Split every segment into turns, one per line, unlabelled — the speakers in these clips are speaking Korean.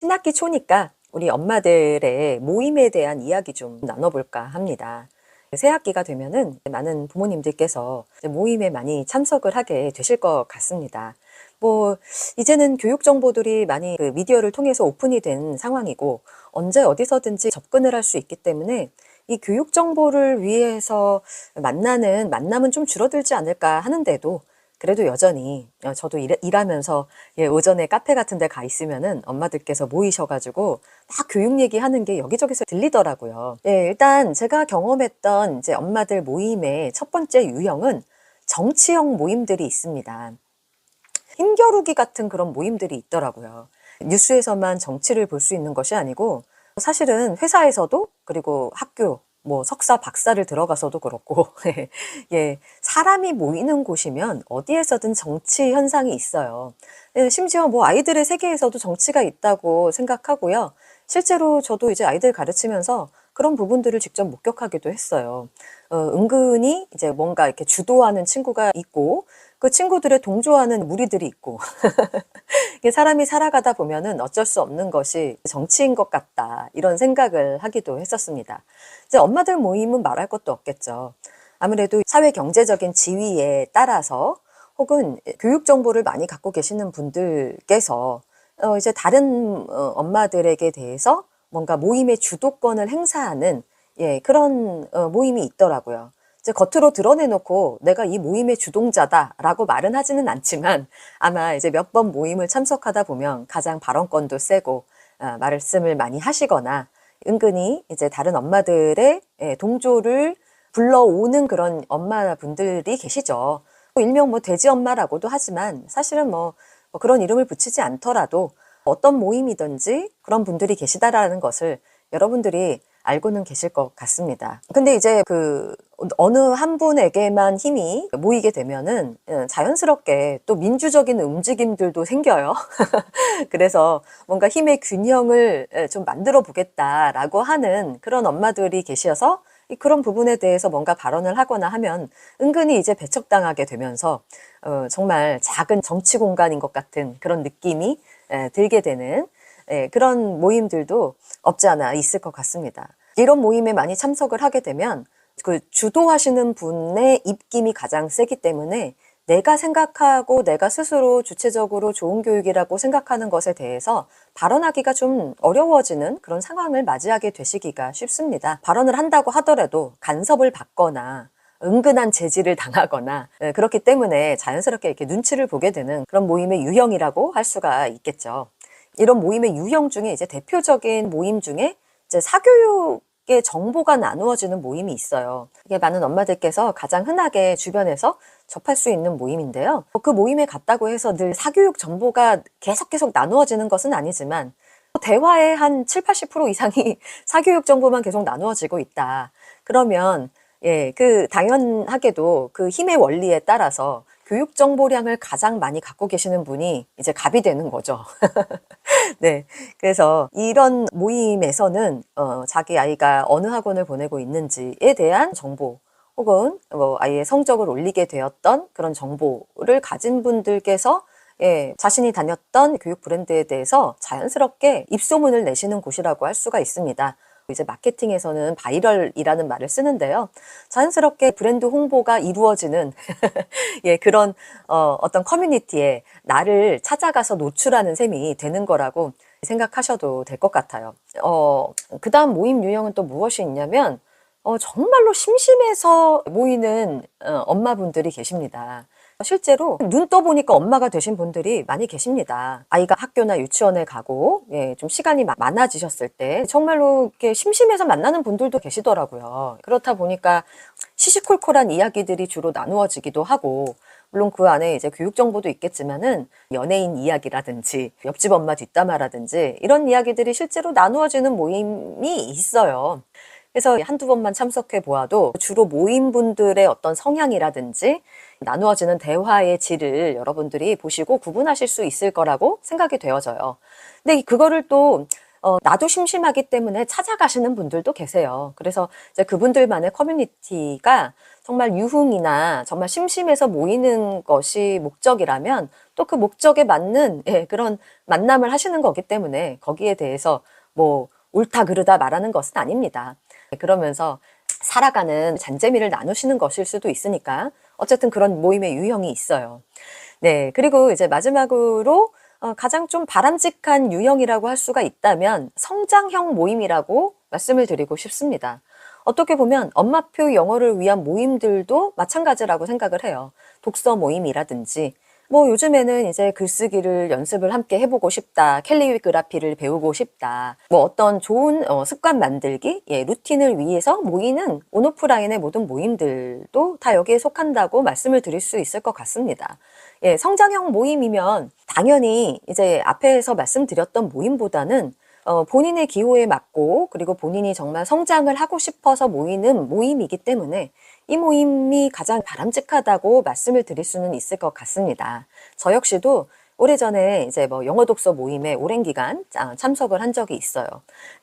신학기 초니까 우리 엄마들의 모임에 대한 이야기 좀 나눠볼까 합니다. 새학기가 되면은 많은 부모님들께서 모임에 많이 참석을 하게 되실 것 같습니다. 뭐 이제는 교육 정보들이 많이 그 미디어를 통해서 오픈이 된 상황이고 언제 어디서든지 접근을 할 수 있기 때문에 이 교육 정보를 위해서 만나는 만남은 좀 줄어들지 않을까 하는데도 그래도 여전히 어, 저도 일, 일하면서 예, 오전에 카페 같은 데 가 있으면은 엄마들께서 모이셔가지고 막 교육 얘기하는 게 여기저기서 들리더라고요. 예, 일단 제가 경험했던 이제 엄마들 모임의 첫 번째 유형은 정치형 모임들이 있습니다. 힘겨루기 같은 그런 모임들이 있더라고요. 뉴스에서만 정치를 볼 수 있는 것이 아니고 사실은 회사에서도 그리고 학교 뭐 석사 박사를 들어가서도 그렇고 예 사람이 모이는 곳이면 어디에서든 정치 현상이 있어요. 예, 심지어 뭐 아이들의 세계에서도 정치가 있다고 생각하고요. 실제로 저도 이제 아이들 가르치면서 그런 부분들을 직접 목격하기도 했어요. 어, 은근히 이제 뭔가 이렇게 주도하는 친구가 있고 그 친구들의 동조하는 무리들이 있고 사람이 살아가다 보면은 어쩔 수 없는 것이 정치인 것 같다 이런 생각을 하기도 했었습니다. 이제 엄마들 모임은 말할 것도 없겠죠. 아무래도 사회 경제적인 지위에 따라서 혹은 교육 정보를 많이 갖고 계시는 분들께서 어 이제 다른 어 엄마들에게 대해서 뭔가 모임의 주도권을 행사하는 예 그런 어 모임이 있더라고요. 이제 겉으로 드러내놓고 내가 이 모임의 주동자다라고 말은 하지는 않지만 아마 이제 몇 번 모임을 참석하다 보면 가장 발언권도 세고 아, 말씀을 많이 하시거나 은근히 이제 다른 엄마들의 예, 동조를 불러오는 그런 엄마분들이 계시죠. 뭐 일명 뭐 돼지 엄마라고도 하지만 사실은 뭐, 뭐 그런 이름을 붙이지 않더라도 어떤 모임이든지 그런 분들이 계시다라는 것을 여러분들이 알고는 계실 것 같습니다. 근데 이제 그 어느 한 분에게만 힘이 모이게 되면은 예, 자연스럽게 또 민주적인 움직임들도 생겨요. 그래서 뭔가 힘의 균형을 예, 좀 만들어 보겠다라고 하는 그런 엄마들이 계셔서 이 그런 부분에 대해서 뭔가 발언을 하거나 하면 은근히 이제 배척당하게 되면서 어, 정말 작은 정치 공간인 것 같은 그런 느낌이 에, 들게 되는 에, 그런 모임들도 없지 않아 있을 것 같습니다. 이런 모임에 많이 참석을 하게 되면 그 주도하시는 분의 입김이 가장 세기 때문에 내가 생각하고 내가 스스로 주체적으로 좋은 교육이라고 생각하는 것에 대해서 발언하기가 좀 어려워지는 그런 상황을 맞이하게 되시기가 쉽습니다. 발언을 한다고 하더라도 간섭을 받거나 은근한 제지를 당하거나 예, 그렇기 때문에 자연스럽게 이렇게 눈치를 보게 되는 그런 모임의 유형이라고 할 수가 있겠죠. 이런 모임의 유형 중에 이제 대표적인 모임 중에 이제 사교육 의 정보가 나누어지는 모임이 있어요. 이게 많은 엄마들께서 가장 흔하게 주변에서 접할 수 있는 모임인데요. 그 모임에 갔다고 해서 늘 사교육 정보가 계속 계속 나누어지는 것은 아니지만 대화의 한 7, 80% 이상이 사교육 정보만 계속 나누어지고 있다. 그러면 예, 그 당연하게도 그 힘의 원리에 따라서 교육 정보량을 가장 많이 갖고 계시는 분이 이제 갑이 되는 거죠. 네. 그래서 이런 모임에서는 어, 자기 아이가 어느 학원을 보내고 있는지에 대한 정보 혹은 뭐 아이의 성적을 올리게 되었던 그런 정보를 가진 분들께서 예, 자신이 다녔던 교육 브랜드에 대해서 자연스럽게 입소문을 내시는 곳이라고 할 수가 있습니다. 이제 마케팅에서는 바이럴이라는 말을 쓰는데요. 자연스럽게 브랜드 홍보가 이루어지는 예, 그런 어, 어떤 커뮤니티에 나를 찾아가서 노출하는 셈이 되는 거라고 생각하셔도 될 것 같아요. 어, 그 다음 모임 유형은 또 무엇이 있냐면 어, 정말로 심심해서 모이는 어, 엄마분들이 계십니다. 실제로 눈 떠보니까 엄마가 되신 분들이 많이 계십니다. 아이가 학교나 유치원에 가고, 예, 좀 시간이 마- 많아지셨을 때, 정말로 이렇게 심심해서 만나는 분들도 계시더라고요. 그렇다 보니까 시시콜콜한 이야기들이 주로 나누어지기도 하고, 물론 그 안에 이제 교육 정보도 있겠지만은 연예인 이야기라든지 옆집 엄마 뒷담화라든지 이런 이야기들이 실제로 나누어지는 모임이 있어요. 그래서 한두 번만 참석해 보아도 주로 모임분들의 어떤 성향이라든지 나누어지는 대화의 질을 여러분들이 보시고 구분하실 수 있을 거라고 생각이 되어져요. 근데 그거를 또 어, 나도 심심하기 때문에 찾아가시는 분들도 계세요. 그래서 이제 그분들만의 커뮤니티가 정말 유흥이나 정말 심심해서 모이는 것이 목적이라면 또 그 목적에 맞는 예, 그런 만남을 하시는 거기 때문에 거기에 대해서 뭐 옳다 그르다 말하는 것은 아닙니다. 그러면서 살아가는 잔재미를 나누시는 것일 수도 있으니까 어쨌든 그런 모임의 유형이 있어요. 네, 그리고 이제 마지막으로 어, 가장 좀 바람직한 유형이라고 할 수가 있다면 성장형 모임이라고 말씀을 드리고 싶습니다. 어떻게 보면 엄마표 영어를 위한 모임들도 마찬가지라고 생각을 해요. 독서 모임이라든지 뭐 요즘에는 이제 글쓰기를 연습을 함께 해보고 싶다, 캘리그라피를 배우고 싶다, 뭐 어떤 좋은 어, 습관 만들기, 예, 루틴을 위해서 모이는 온오프라인의 모든 모임들도 다 여기에 속한다고 말씀을 드릴 수 있을 것 같습니다. 예, 성장형 모임이면 당연히 이제 앞에서 말씀드렸던 모임보다는 어, 본인의 기호에 맞고 그리고 본인이 정말 성장을 하고 싶어서 모이는 모임이기 때문에 이 모임이 가장 바람직하다고 말씀을 드릴 수는 있을 것 같습니다. 저 역시도 오래전에 이제 뭐 영어 독서 모임에 오랜 기간 아, 참석을 한 적이 있어요.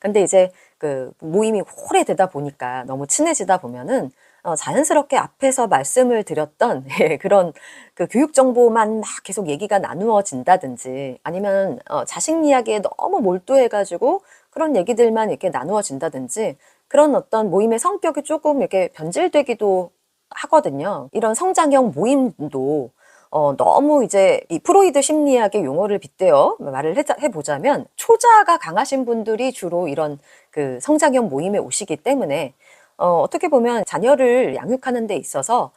근데 이제 그 모임이 오래되다 보니까 너무 친해지다 보면은 어, 자연스럽게 앞에서 말씀을 드렸던 예, 그런 그 교육 정보만 막 계속 얘기가 나누어진다든지 아니면 어, 자식 이야기에 너무 몰두해가지고 그런 얘기들만 이렇게 나누어진다든지 그런 어떤 모임의 성격이 조금 이렇게 변질되기도 하거든요. 이런 성장형 모임도 어, 너무 이제 이 프로이드 심리학의 용어를 빗대어 말을 해, 해보자면 초자가 강하신 분들이 주로 이런 그 성장형 모임에 오시기 때문에 어, 어떻게 보면 자녀를 양육하는 데 있어서 음,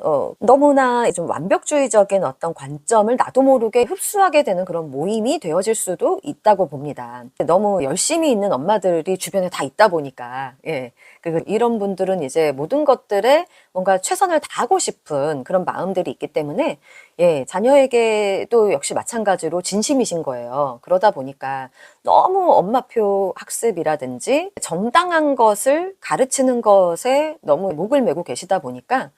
어, 너무나 좀 완벽주의적인 어떤 관점을 나도 모르게 흡수하게 되는 그런 모임이 되어질 수도 있다고 봅니다. 너무 열심히 있는 엄마들이 주변에 다 있다 보니까, 예. 그, 이런 분들은 이제 모든 것들에 뭔가 최선을 다하고 싶은 그런 마음들이 있기 때문에, 예, 자녀에게도 역시 마찬가지로 진심이신 거예요. 그러다 보니까 너무 엄마표 학습이라든지 정당한 것을 가르치는 것에 너무 목을 메고 계시다 보니까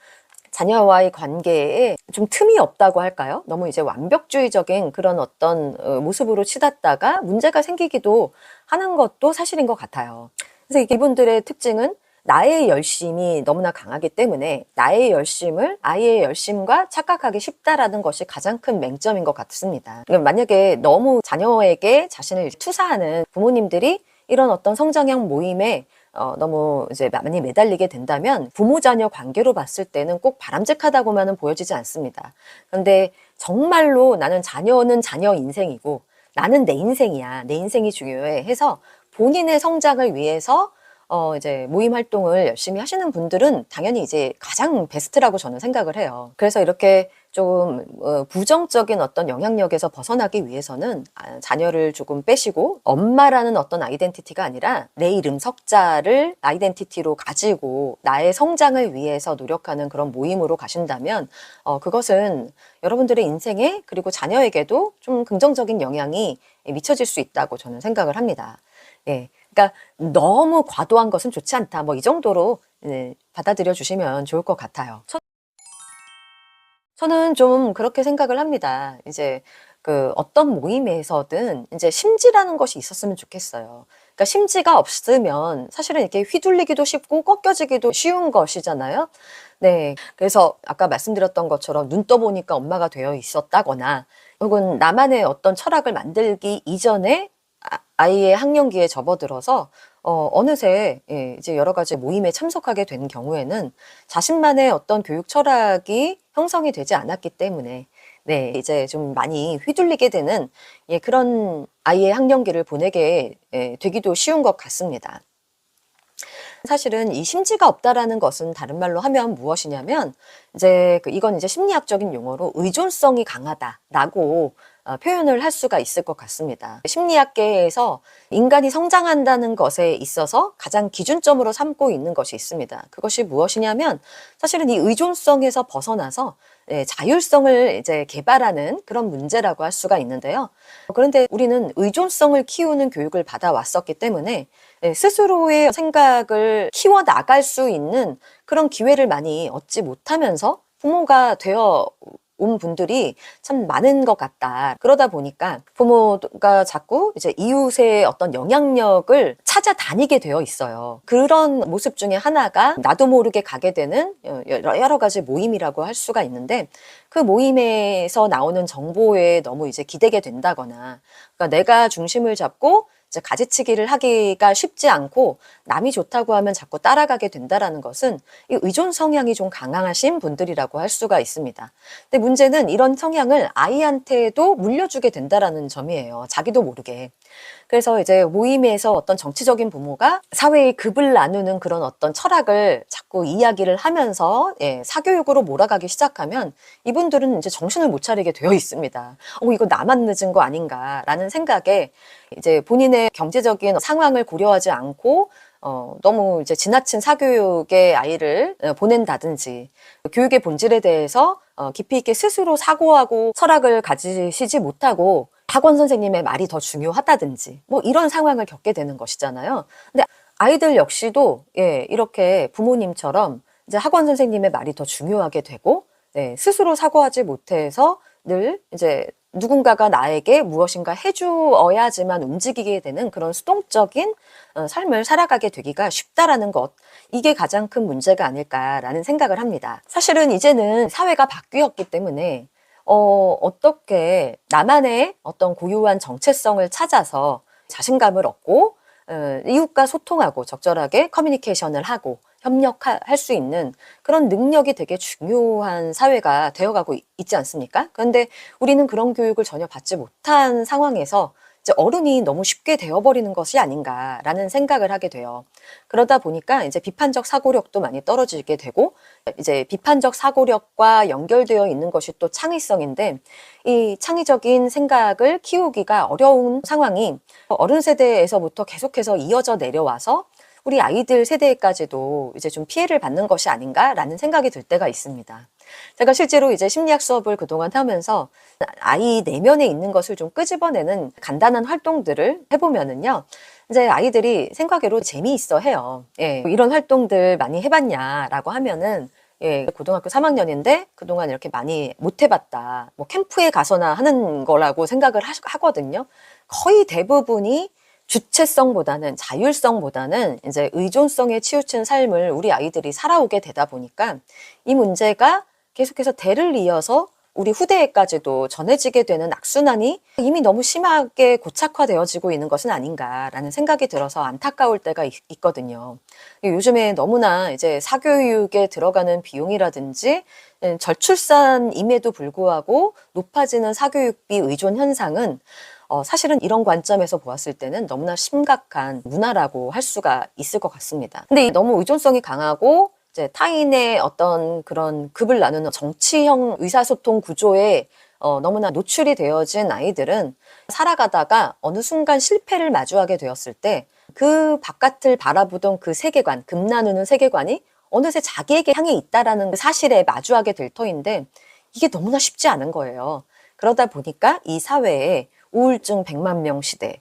자녀와의 관계에 좀 틈이 없다고 할까요? 너무 이제 완벽주의적인 그런 어떤 어, 모습으로 치닫다가 문제가 생기기도 하는 것도 사실인 것 같아요. 그래서 이분들의 특징은 나의 열심이 너무나 강하기 때문에 나의 열심을 아이의 열심과 착각하기 쉽다라는 것이 가장 큰 맹점인 것 같습니다. 그러니까 만약에 너무 자녀에게 자신을 투사하는 부모님들이 이런 어떤 성장형 모임에 어, 너무 이제 많이 매달리게 된다면 부모 자녀 관계로 봤을 때는 꼭 바람직하다고만은 보여지지 않습니다. 그런데 정말로 나는 자녀는 자녀 인생이고 나는 내 인생이야. 내 인생이 중요해 해서 본인의 성장을 위해서 어, 이제 모임 활동을 열심히 하시는 분들은 당연히 이제 가장 베스트라고 저는 생각을 해요. 그래서 이렇게 좀 어, 부정적인 어떤 영향력에서 벗어나기 위해서는 아, 자녀를 조금 빼시고 엄마라는 어떤 아이덴티티가 아니라 내 이름 석자를 아이덴티티로 가지고 나의 성장을 위해서 노력하는 그런 모임으로 가신다면 어, 그것은 여러분들의 인생에 그리고 자녀에게도 좀 긍정적인 영향이 미쳐질 수 있다고 저는 생각을 합니다. 예. 그러니까 너무 과도한 것은 좋지 않다. 뭐 이 정도로 네, 받아들여 주시면 좋을 것 같아요. 저, 저는 좀 그렇게 생각을 합니다. 이제 그 어떤 모임에서든 이제 심지라는 것이 있었으면 좋겠어요. 그러니까 심지가 없으면 사실은 이렇게 휘둘리기도 쉽고 꺾여지기도 쉬운 것이잖아요. 네. 그래서 아까 말씀드렸던 것처럼 눈 떠보니까 엄마가 되어 있었다거나 혹은 나만의 어떤 철학을 만들기 이전에 아- 아이의 학령기에 접어들어서 어, 어느새 예, 이제 여러 가지 모임에 참석하게 된 경우에는 자신만의 어떤 교육 철학이 형성이 되지 않았기 때문에 네, 이제 좀 많이 휘둘리게 되는 예, 그런 아이의 학령기를 보내게 예, 되기도 쉬운 것 같습니다. 사실은 이 심지가 없다라는 것은 다른 말로 하면 무엇이냐면 이제 그 이건 이제 심리학적인 용어로 의존성이 강하다라고 어, 표현을 할 수가 있을 것 같습니다. 심리학계에서 인간이 성장한다는 것에 있어서 가장 기준점으로 삼고 있는 것이 있습니다. 그것이 무엇이냐면 사실은 이 의존성에서 벗어나서 예, 자율성을 이제 개발하는 그런 문제라고 할 수가 있는데요. 그런데 우리는 의존성을 키우는 교육을 받아왔었기 때문에 예, 스스로의 생각을 키워 나갈 수 있는 그런 기회를 많이 얻지 못하면서 부모가 되어 온 분들이 참 많은 것 같다. 그러다 보니까 부모가 자꾸 이제 이웃의 어떤 영향력을 찾아다니게 되어 있어요. 그런 모습 중에 하나가 나도 모르게 가게 되는 여러 여러 가지 모임이라고 할 수가 있는데 그 모임에서 나오는 정보에 너무 이제 기대게 된다거나 그러니까 내가 중심을 잡고 이제 가지치기를 하기가 쉽지 않고 남이 좋다고 하면 자꾸 따라가게 된다라는 것은 이 의존 성향이 좀 강하신 분들이라고 할 수가 있습니다. 근데 문제는 이런 성향을 아이한테도 물려주게 된다라는 점이에요. 자기도 모르게. 그래서 이제 모임에서 어떤 정치적인 부모가 사회의 급을 나누는 그런 어떤 철학을 자꾸 이야기를 하면서 예, 사교육으로 몰아가기 시작하면 이분들은 이제 정신을 못 차리게 되어 있습니다. 어, 이거 나만 늦은 거 아닌가라는 생각에 이제 본인의 경제적인 상황을 고려하지 않고 어, 너무 이제 지나친 사교육의 아이를 어, 보낸다든지 교육의 본질에 대해서 어, 깊이 있게 스스로 사고하고 철학을 가지시지 못하고 학원 선생님의 말이 더 중요하다든지 뭐 이런 상황을 겪게 되는 것이잖아요. 근데 아이들 역시도 예, 이렇게 부모님처럼 이제 학원 선생님의 말이 더 중요하게 되고 예, 스스로 사고하지 못해서 늘 이제 누군가가 나에게 무엇인가 해주어야지만 움직이게 되는 그런 수동적인 어, 삶을 살아가게 되기가 쉽다라는 것. 이게 가장 큰 문제가 아닐까라는 생각을 합니다. 사실은 이제는 사회가 바뀌었기 때문에 어, 어떻게 나만의 어떤 고유한 정체성을 찾아서 자신감을 얻고 어, 이웃과 소통하고 적절하게 커뮤니케이션을 하고 협력할 수 있는 그런 능력이 되게 중요한 사회가 되어가고 있- 있지 않습니까? 그런데 우리는 그런 교육을 전혀 받지 못한 상황에서 이제 어른이 너무 쉽게 되어버리는 것이 아닌가라는 생각을 하게 돼요. 그러다 보니까 이제 비판적 사고력도 많이 떨어지게 되고 이제 비판적 사고력과 연결되어 있는 것이 또 창의성인데 이 창의적인 생각을 키우기가 어려운 상황이 어른 세대에서부터 계속해서 이어져 내려와서 우리 아이들 세대까지도 이제 좀 피해를 받는 것이 아닌가라는 생각이 들 때가 있습니다. 제가 실제로 이제 심리학 수업을 그동안 하면서 아이 내면에 있는 것을 좀 끄집어내는 간단한 활동들을 해보면은요. 이제 아이들이 생각외로 재미있어 해요. 예, 이런 활동들 많이 해봤냐라고 하면은 예, 고등학교 3학년인데 그동안 이렇게 많이 못 해봤다. 뭐 캠프에 가서나 하는 거라고 생각을 하, 하거든요. 거의 대부분이 주체성보다는 자율성보다는 이제 의존성에 치우친 삶을 우리 아이들이 살아오게 되다 보니까 이 문제가 계속해서 대를 이어서 우리 후대에까지도 전해지게 되는 악순환이 이미 너무 심하게 고착화되어지고 있는 것은 아닌가라는 생각이 들어서 안타까울 때가 있, 거든요 요즘에 너무나 이제 사교육에 들어가는 비용이라든지 음, 절출산임에도 불구하고 높아지는 사교육비 의존 현상은 어, 사실은 이런 관점에서 보았을 때는 너무나 심각한 문화라고 할 수가 있을 것 같습니다. 근데 이 너무 의존성이 강하고 이제 타인의 어떤 그런 급을 나누는 정치형 의사소통 구조에 어, 너무나 노출이 되어진 아이들은 살아가다가 어느 순간 실패를 마주하게 되었을 때 그 바깥을 바라보던 그 세계관, 급 나누는 세계관이 어느새 자기에게 향해 있다라는 그 사실에 마주하게 될 터인데 이게 너무나 쉽지 않은 거예요. 그러다 보니까 이 사회에 우울증 100만 명 시대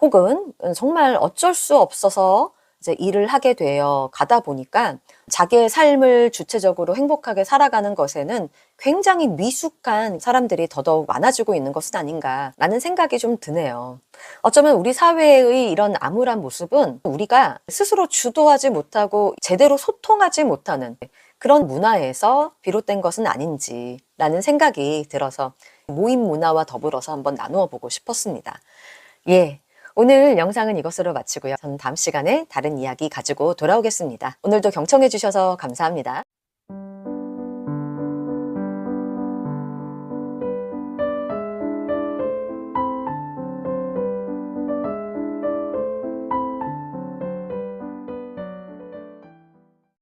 혹은 정말 어쩔 수 없어서 일을 하게 되어 가다 보니까 자기의 삶을 주체적으로 행복하게 살아가는 것에는 굉장히 미숙한 사람들이 더더욱 많아지고 있는 것은 아닌가라는 생각이 좀 드네요. 어쩌면 우리 사회의 이런 암울한 모습은 우리가 스스로 주도하지 못하고 제대로 소통하지 못하는 그런 문화에서 비롯된 것은 아닌지라는 생각이 들어서 모임 문화와 더불어서 한번 나누어 보고 싶었습니다. 예. 오늘 영상은 이것으로 마치고요. 저는 다음 시간에 다른 이야기 가지고 돌아오겠습니다. 오늘도 경청해 주셔서 감사합니다.